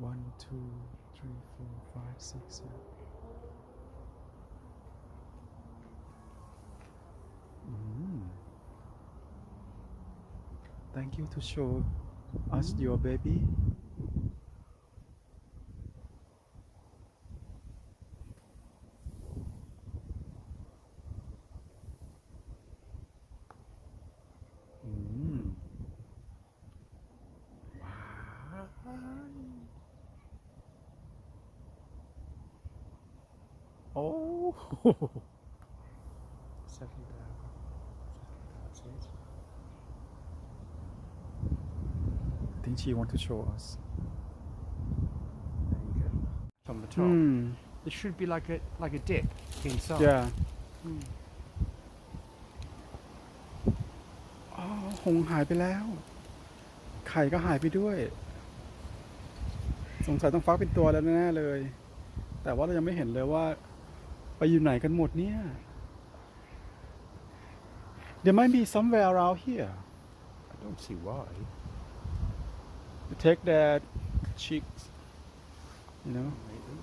one two three four five six seven Mm. Thank you to show us your baby. Oh. Exactly that. That's it. I think she want to show us. There you go. On the top. Hmm. There should be like a like a dip inside. Yeah. อ๋อหงหายไปแล้ว ไข่ก็หายไปด้วย สงสัยต้องฟักเป็นตัวแล้วแน่ๆเลย แต่ว่าเรายังไม่เห็นเลยว่า ไปอยู่ไหนกันหมดเนี่ย There might be somewhere around here I don't see why. to take their chicks you know Maybe.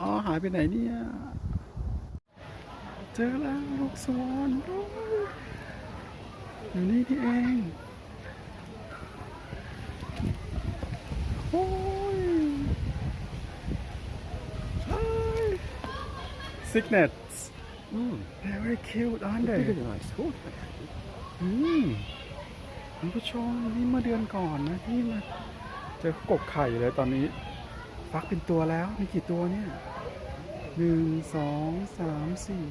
อ๋อหายไปไหนเนี่ยเจอแล้วลูกสวนโอ้ยอยู่นี่ที่เองโอ้ย Hi Cygnets Mm. They're very cute aren't They're they bigger than I thought. actually. อืมคุณผู้ชมนี่เมื่อเดือนก่อนนะที่มาเจอกบไข่เลยตอนนี้ ฟักเป็นตัวแล้วมีกี่ตัวเนี่ยหนึ่งสองสามสี่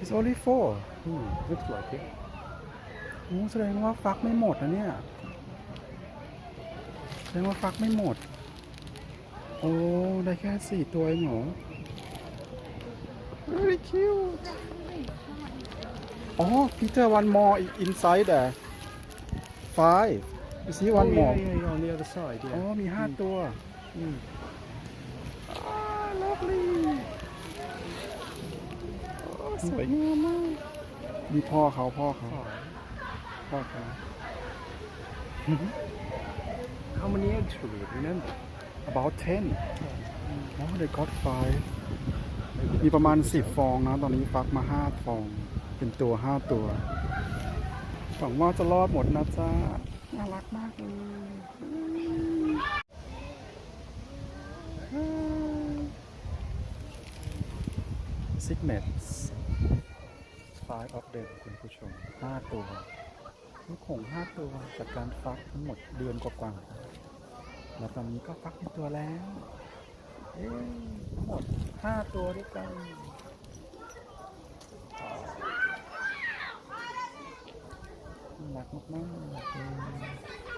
It's only four Mm. Looks like it. โอ้แสดงว่าฟักไม่หมดนะเนี่ยแสดงว่าฟักไม่หมด โอ้ ได้แค่สี่ตัวเองเหรอ Very cute อ๋อ Peter one more inside there five you see one oh, more Yeah, yeah, yeah, on the other side. อ๋อ Yeah. มีห้าตัว Mm. อ่า lovely โอ้สวยงามมากมีพ่อเขาพ่อเขา Fine. พ่อเขา How many eggs were we? Remember? about 10อ๋อ they got five มีประมาณ 10 ฟองนะ ตอนนี้ฟักมา 5 ฟอง เป็นตัว 5 ตัวหวังว่าจะรอดหมดนะจ๊ะน่ารักมากเลยซิกเนต five of them คุณผู้ชม 5 ตัวลูกหงส์5ตัวจากการฟักทั้งหมดเดือนกว่าๆแล้วตอนนี้ก็ฟักเป็นตัวแล้ว หมด5ตัวด้วยกันหนักมากๆเลย